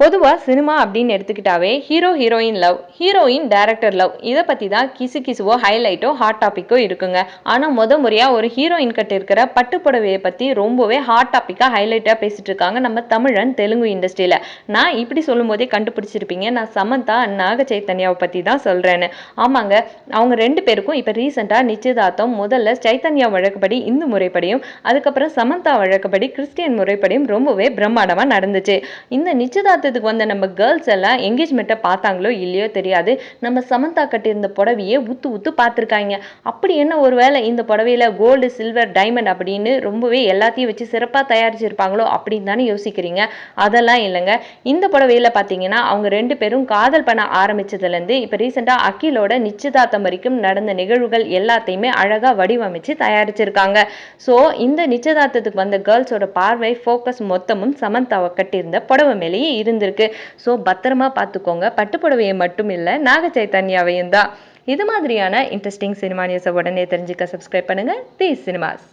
பொதுவாக சினிமா அப்படின்னு எடுத்துக்கிட்டாவே hero heroine love heroine director love. இதை பற்றி தான் கிசு கிசுவோ ஹைலைட்டோ ஹாட் டாப்பிக்கோ இருக்குங்க. ஆனால் முத முறையாக ஒரு ஹீரோயின் கிட்ட இருக்கிற பட்டுப்புடவையை பற்றி ரொம்பவே ஹாட் டாப்பிக்காக ஹைலைட்டாக பேசிட்டு இருக்காங்க நம்ம தமிழன் தெலுங்கு இண்டஸ்ட்ரியில் நான் இப்படி சொல்லும்போதே கண்டுபிடிச்சிருப்பீங்க. நான் சமந்தா நாக சைத்தன்யாவை பற்றி தான் சொல்கிறேன்னு ஆமாங்க அவங்க ரெண்டு பேருக்கும் இப்போ ரீசெண்டாக நிச்சயதார்த்தம் முதல்ல சைத்தன்யா வழக்கப்படி இந்து முறைப்படியும் அதுக்கப்புறம் சமந்தா வழக்கப்படி கிறிஸ்டியன் முறைப்படியும் ரொம்பவே பிரம்மாண்டமாக நடந்துச்சு. இந்த நிச்சயதார்த்த பார்த்ததுக்கு வந்த நம்ம கேர்ள்ஸ் எல்லாம் என்கேஜ்மெண்ட்டை பார்த்தாங்களோ இல்லையோ தெரியாது. நம்ம சமந்தா கட்டியிருந்த புடவையே உத்து உத்து பார்த்துருக்காங்க. அப்படி என்ன ஒரு வேளை இந்த புடவையில் கோல்டு சில்வர் டைமண்ட் அப்படின்னு ரொம்பவே எல்லாத்தையும் வச்சு சிறப்பாக தயாரிச்சிருப்பாங்களோ அப்படின்னு தானே யோசிக்கிறீங்க. அதெல்லாம் இல்லைங்க. இந்த புடவையில் பார்த்தீங்கன்னா அவங்க ரெண்டு பேரும் காதல் பண்ண ஆரம்பித்ததுலேருந்து இப்போ ரீசெண்டாக அகிலோட நிச்சயதார்த்தம் வரைக்கும் நடந்த நிகழ்வுகள் எல்லாத்தையுமே அழகாக வடிவமைச்சு தயாரிச்சிருக்காங்க. ஸோ இந்த நிச்சயதார்த்தத்துக்கு வந்த கேர்ள்ஸோட பார்வை ஃபோக்கஸ் மொத்தமும் சமந்தாவை கட்டியிருந்த புடவை மேலேயே இருந்து இருந்திருக்கு. ஸோ பத்திரமா பார்த்துக்கோங்க. பட்டுப்புடவையை மட்டும் இல்லை நாக சைத்தன்யாவையும் தான். இது மாதிரியான இன்ட்ரெஸ்டிங் சினிமா நியூஸை உடனே தெரிஞ்சுக்க சப்ஸ்கிரைப் பண்ணுங்கள் தி சினிமாஸ்